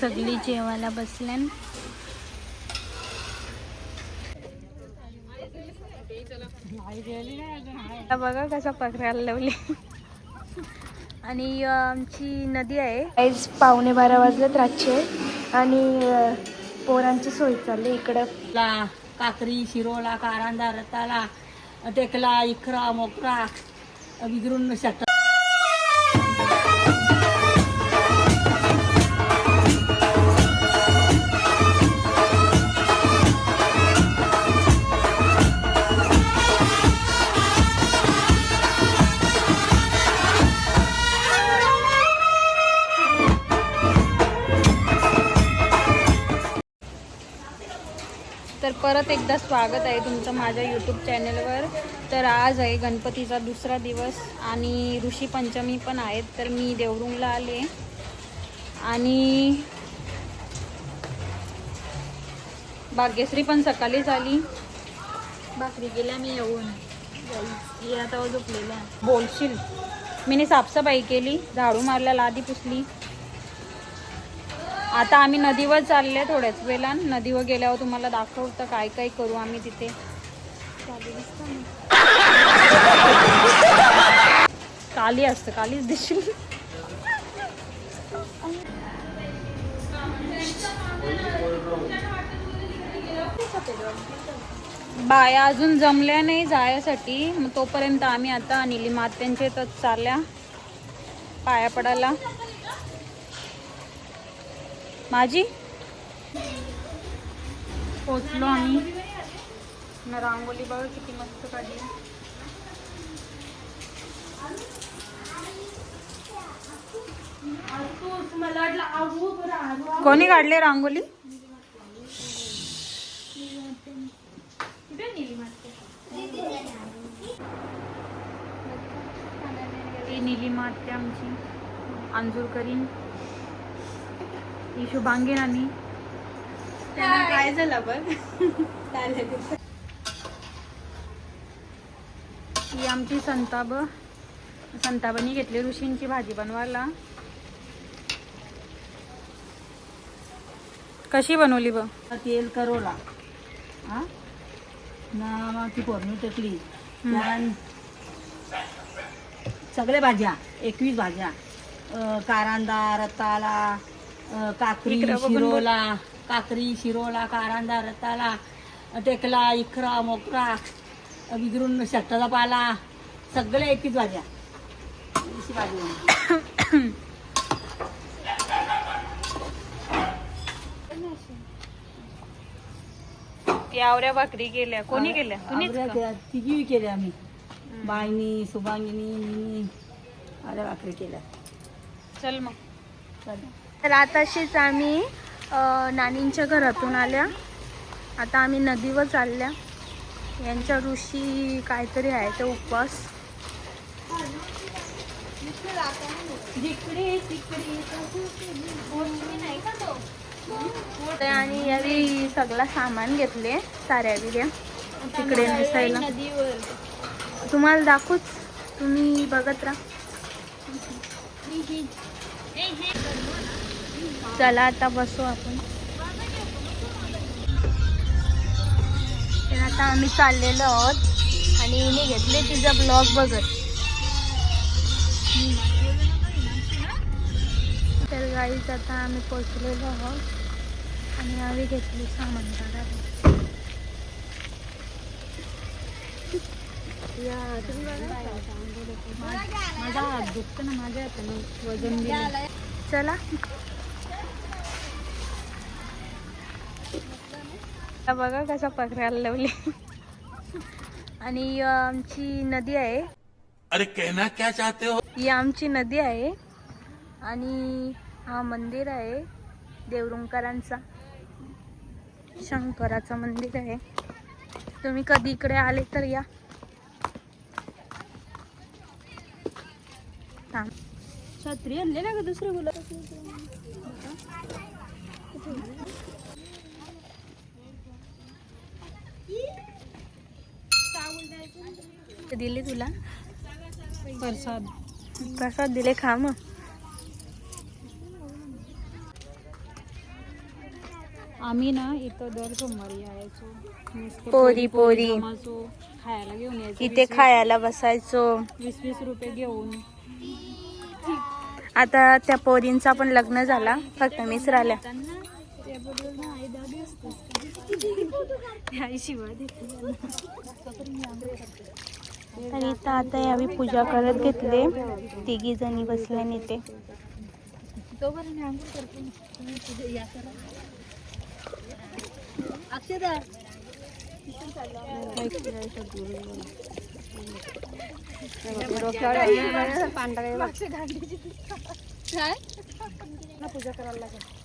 सगळी जेवायला बसल्यान. आता बघा कसा पकडायला लावले. आणि आमची नदी आहे. आज पावणे बारा वाजलेत रातचे. आणि पोरांची सोय चालली इकडं. ला काकरी शिरोला कारंदा रताला टेकला इखरा मोकरा विदरून शकता परत एकदा स्वागत आहे तुमचं माझ्या यूट्यूब चॅनलवर तर आज आहे गणपतीचा दुसरा दिवस आणि ऋषी पंचमी पण आहेत तर मी देवरुंगला आले. आणि भाग्यश्री पण सकाळीच आली भाकरी गेल्या मी येऊन. आता झोपलेल्या. बोलशील. मीने साफसफाई केली झाडू मारल्या लादी पुसली. आता आम्ही नदीवर चालले थोड्याच वेळा नदीवर गेल्यावर तुम्हाला दाखवतं काय काय करू आम्ही तिथे. काली असतं कालीच दिसशील बाया अजून जमल्या नाही जायसाठी. मग तोपर्यंत आम्ही आता निलिमा तर चालल्या. पाया पडायला. माझी? पोचलो आम्ही. न रांगोली बघा किती मस्त काढली. कोणी काढले रांगोली निलिमा आत्या आमची. अंजूरकरीन ही शुभांगी नानी. काय झालं बघ? ही आमची संताब संताबानी घेतली ऋषींची भाजी बनवायला. कशी बनवली बघ? तेल करोला. हा? ना ती फोडणी टेकली. त्यान सगळ्या भाज्या एकवीस भाज्या. कारंदा रताला काकरी. शिरोला काकरी शिरोला कारंदा रताला टेकला इखरा मोकरा विदरून शकटाचा पाला सगळ्या एकवीस भाज्या भाजी. यावऱ्या भाकरी केल्या कोणी केल्या तुम्हीच आवऱ्या का? केल्या, तिघी केल्या आम्ही बाईनी सुभांगिनी मी आल्या भाकरी केल्या चल मग चालेल. तर आताशीच आम्ही नानींच्या घरातून आल्या. आता आम्ही नदीवर चालल्या. यांच्या ऋषी काहीतरी आहे ते उपवास. ते? आणि यावेळी सगळं सामान घेतले साऱ्या विड्या तिकडे नेसायला तुम्हाला दाखवूच. तुम्ही बघत राहा. चला आता बसू आपण. तर आता आम्ही चाललेलो आहोत आणि हिने घेतले तिचा ब्लॉग बघत. तर गाईच आता आम्ही पोचलेलो आहोत आणि आम्ही घेतली सामान माझा हात दुखतो ना माझ्या हातानं वजन चला. आता बघा कसा पकडायला लावले. आणि आमची नदी आहे. अरे कहना क्या चाहते हो? ही आमची नदी आहे. आणि हा मंदिर आहे देवरुंकरांचा. शंकराचं मंदिर आहे. तुम्ही कधी इकडे आले तर या. छत्री आणले ना का दुसरं गुलाब दिली तुला? प्रसाद. प्रसाद दिले खा मग. आम्ही ना इथं दर सोमवारी यायचो. पोरी, पोरी. खायला घेऊन यायचो. इथे खायला बसायचो. वीस वीस रुपये घेऊन. आता त्या पोरींचा पण लग्न झाला. फक्त मीच राहिल्या. आई तर इथं आता यावी पूजा करत घेतले. तिघी जणी बसल्या नेते पूजा करायला लागेल.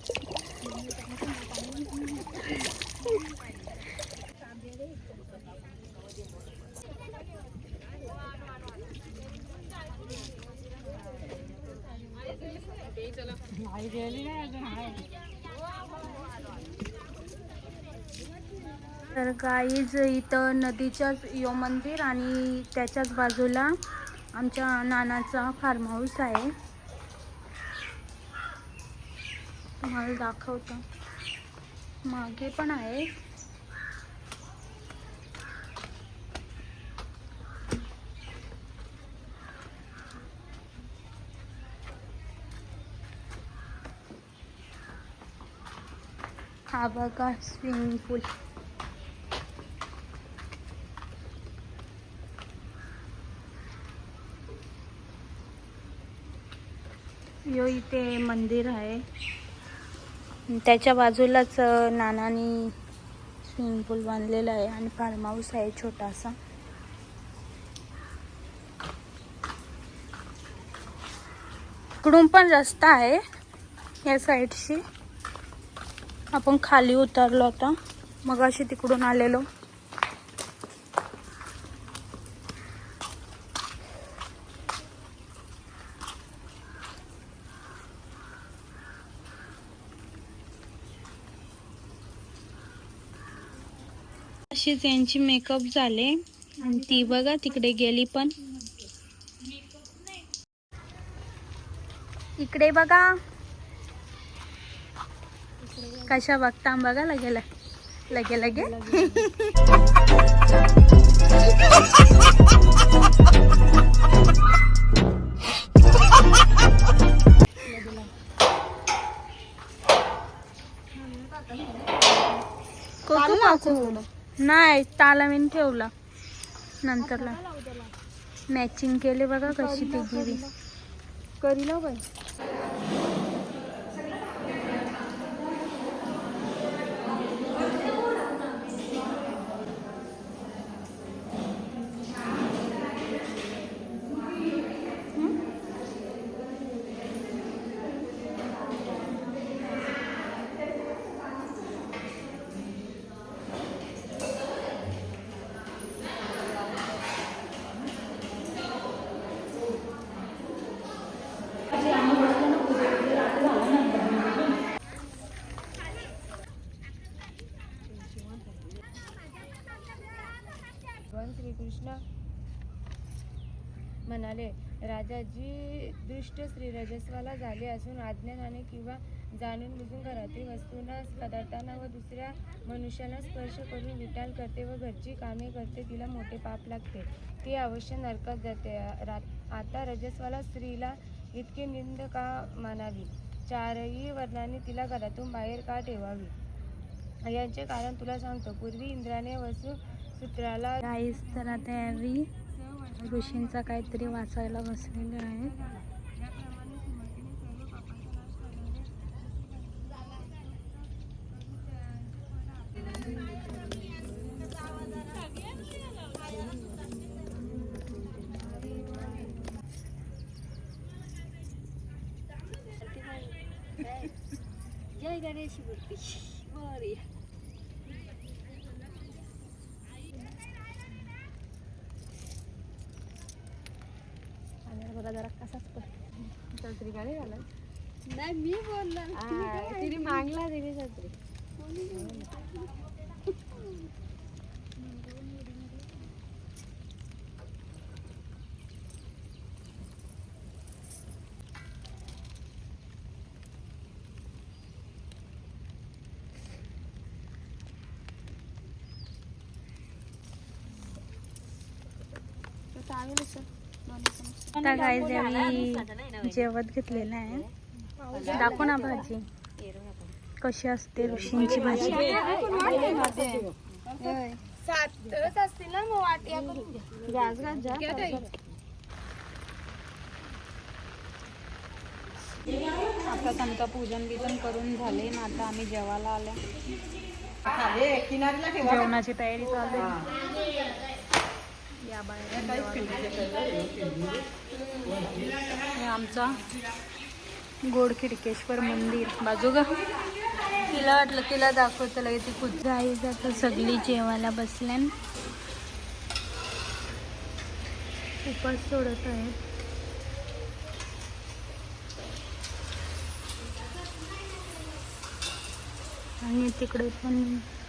तर गाईज इथं नदीच्याच यो मंदिर आणि त्याच्याच बाजूला आमच्या नानाचा फार्म हाऊस आहे. तुम्हाला दाखवतो. मागे पण आहे. हा बघा स्विमिंग पूल यो इथे मंदिर आहे. त्याच्या बाजूलाच नानानी स्विमिंग पूल बांधलेला आहे आणि फार्म हाऊस आहे छोटासा. इकडून पण रस्ता आहे या साईडशी आपण खाली उतरलो आता. मग अशी तिकडून आलेलो. अशीच यांची मेकअप झाले. आणि ती बघा तिकडे गेली पण. इकडे बघा. कशा बघता? बघा लगे लगे लगे. नाही तालावीन ठेवला. नंतरला मॅचिंग केले बघा कशी ती गिरी. करीला बाई. राजाजी दृष्ट श्री रजस्वाला झाले असून अज्ञानाने किंवा जाणून बुजून घरातील वस्तूंना पदार्थांना व दुसऱ्या मनुष्याला स्पर्श करून विटाल करते व घरची कामे करते तिला मोठे पाप लागते. ती अवश्य नरकात जाते. रा- आता रजस्वाला स्त्रीला इतकी निंद का मानावी? चारही वर्णांनी तिला घरातून बाहेर का ठेवावी? याचे कारण तुला सांगतो. पूर्वी इंद्राने वसू सूत्राला तर आता यावी. ऋषींचा काहीतरी वाचायला बसलेले आहे. बघा जरा कसाच पण छत्री गाडी घाला नाही मी बोलणार. तिने मागला तिने छत्री चांगलं सर आता काय आम्ही जेवत घेतलेलं आहे. दाखव ना भाजी. कशी असते ऋषींची भाजी. आता असतील पूजन बिजन करून झाले ना आता आम्ही जेवायला आलो जेवणाची तयारी चालू आहे. या बाहेर हे आमचा गोड खिडकेश्वर मंदिर. बाजू ग. तिला वाटलं तिला दाखवतं लगे ती खुद गाईज जातं सगळी जेवायला बसल्यान उपास सोडत आहेत. आणि तिकडे पण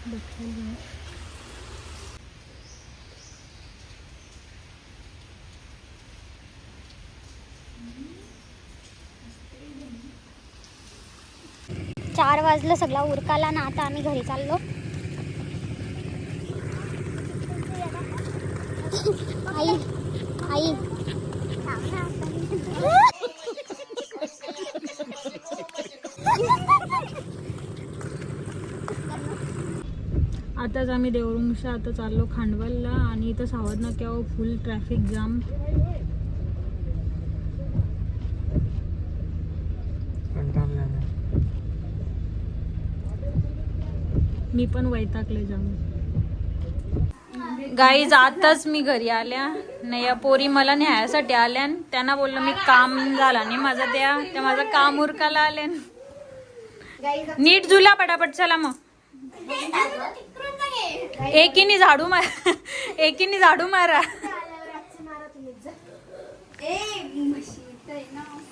बसलेली आहे चार वाजलं सगळा उरकाला ना आता आम्ही घरी चाललो. आई आई. आताच आम्ही देवरुंगशा आता चाललो खांडवलला आणि इथं सावध नाक्यावर फुल ट्रॅफिक जाम मी पण वैतागले जाम गाईज आताच मी घरी आल्या. नाही या पोरी मला न्यायासाठी आल्या त्यांना बोललं मी काम झाला नाही माझा त्या त्या माझं काम उरकायला आल्या नीट जुला पटापट चला मग. एकीने झाडू मार एकीने झाडू मारा.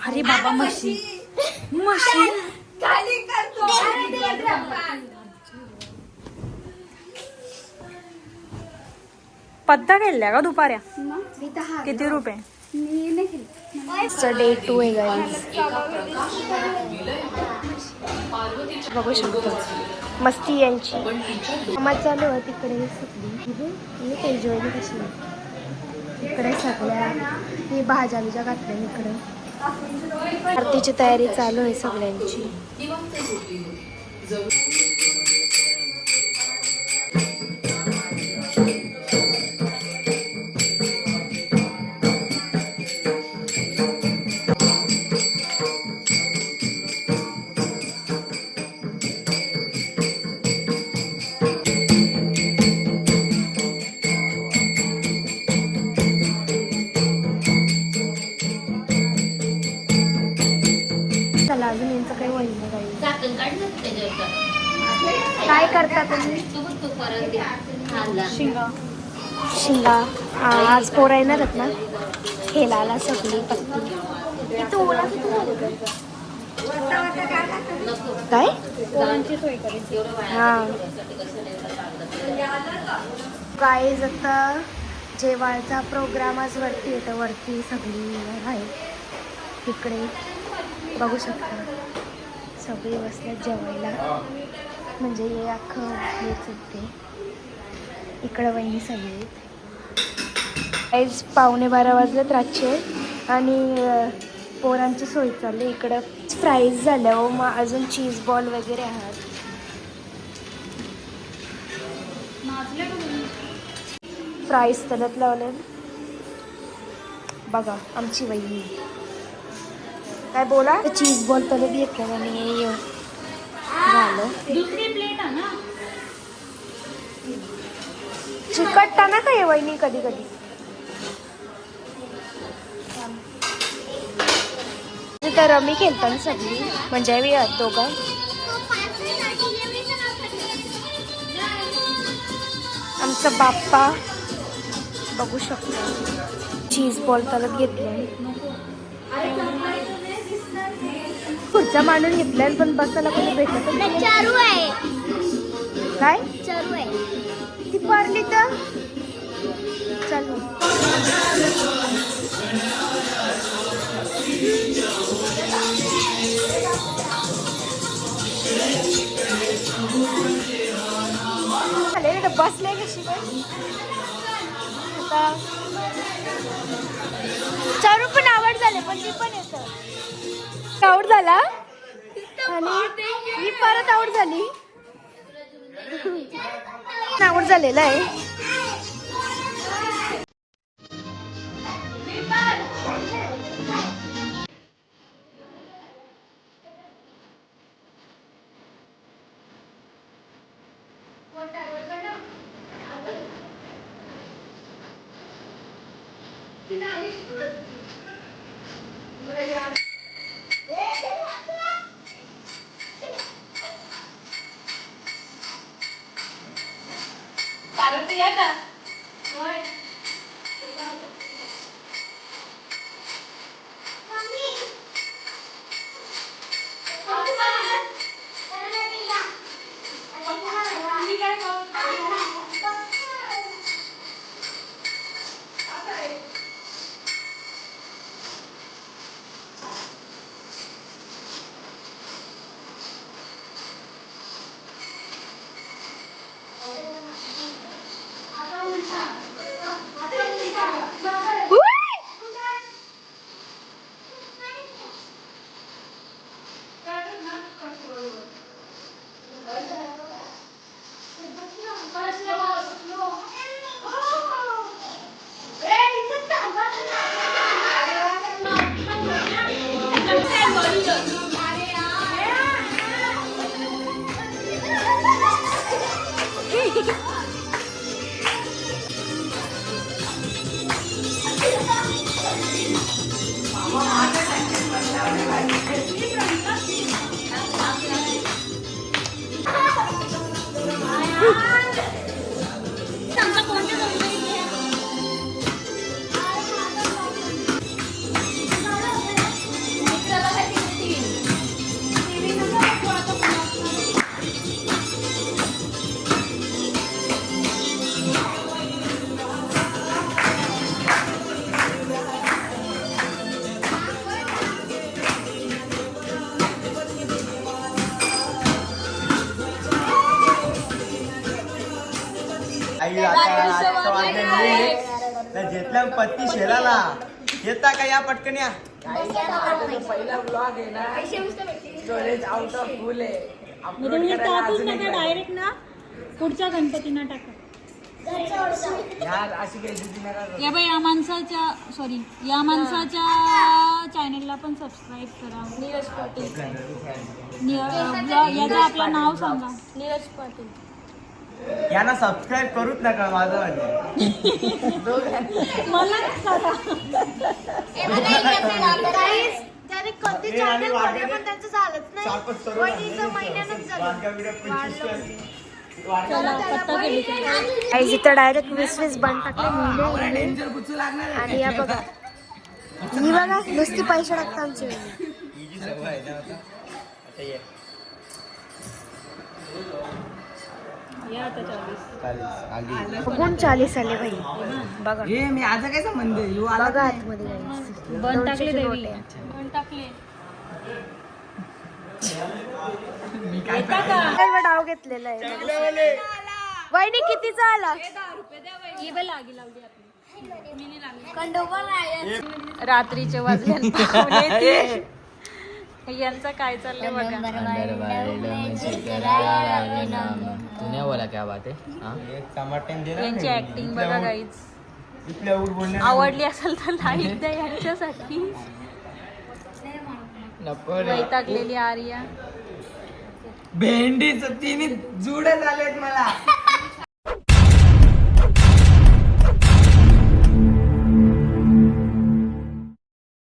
अरे बाबा म्हशी म्हशी पत्ता खेळल्या का दुपाऱ्या? किती रुपये? डे टू आहे गाईज बघू शकतो. मस्ती यांची. मजा चालू आहे तिकडे सगळी तेजवानी कशी इकडे सगळ्या ही भाज्या बिज्या घातल्या इकडे. आरतीची तयारी चालू आहे सगळ्यांची. करता तुम्ही? शिंगा. शिंगा. आज पोरं येणार आहेत ना? खेळायला सगळी पत्ती इथं ओला काय? हा. गाईज आता जेवायचा प्रोग्राम आज वरती येतं वरती सगळी आहे. इकडे बघू शकता. सगळी बसल्यात जेवायला. म्हणजे हे अख्खं हेच होते इकडं वहिनी सगळी गाईज पावणे बारा वाजलेत रातचे आणि पोरांची सोय चालली. इकडं फ्राईज झाल्या हो मग अजून चीज बॉल वगैरे आहेत. फ्राईज तलत लावले बघा आमची वहिनी. काय बोला? चीज बॉल तलत घेतलं आणि झालं. दुसरी प्लेट आहे ना? चिकटता ना काय वहिनी कधी कधी. तर रमी खेळतात सगळी. म्हणजे मी दोघं. आमचा बाप्पा. बघू शकतो. चीज बॉल तलत घेतले. पुढचा मांडून घेतलाय पण बसायला कोणी भेटत चारू आहे. काय? चारू आहे. ती पारली तर? चल बसले कशी काय आता चारू पण आवड झाले पण ती पण येत. आवड झाला? आणि ही परत आऊट झाली. आऊट झालेला आहे. आई आता Woo! आजचं घेतला पत्ती शेराला येता का या पटकन या? डायरेक्ट ना पुढच्या गणपतीना टाका या बाई या माणसाच्या सॉरी या माणसाच्या चॅनलला पण सबस्क्राईब करा. नीरज पाटील. याचं आपलं नाव सांगा. नीरज पाटील. यांना सबस्क्राईब करूच नका माझं म्हणजे. त्याने कधी हे चॅनल पण त्यांचं झालंच नाही. वहिनीचं महिन्यानंच झालं. इथं डायरेक्ट वीस वीस बंद टाकले लिहिले आणि या बघा. ही बघा नुसती पैसे टाकता आमची. वहिनी. हिची सवय आहे ना आता. आता ये. या आता. चाळीस चालीस, आली. बघून भाई बघा बघा आतमध्ये guys. बंद टाकले दोनशेचे देवी. नोट आहे. बंद टाकले. काय डाव घेतलेला आहे. वहिनी कितीचा आला ही बाई. लागी लावली आपली. रात्रीचे वाजले. यांचं काय चाललंय बघा. तूने बोला क्या बात है हाँ यांची रे. ऍक्टिंग बघा गाईच इथल्या आवडली असेल तर लाईक द्या यांच्यासाठी. नको रे वैतागलेली आर्या. भेंडीच तिने जुडे झालेत मला.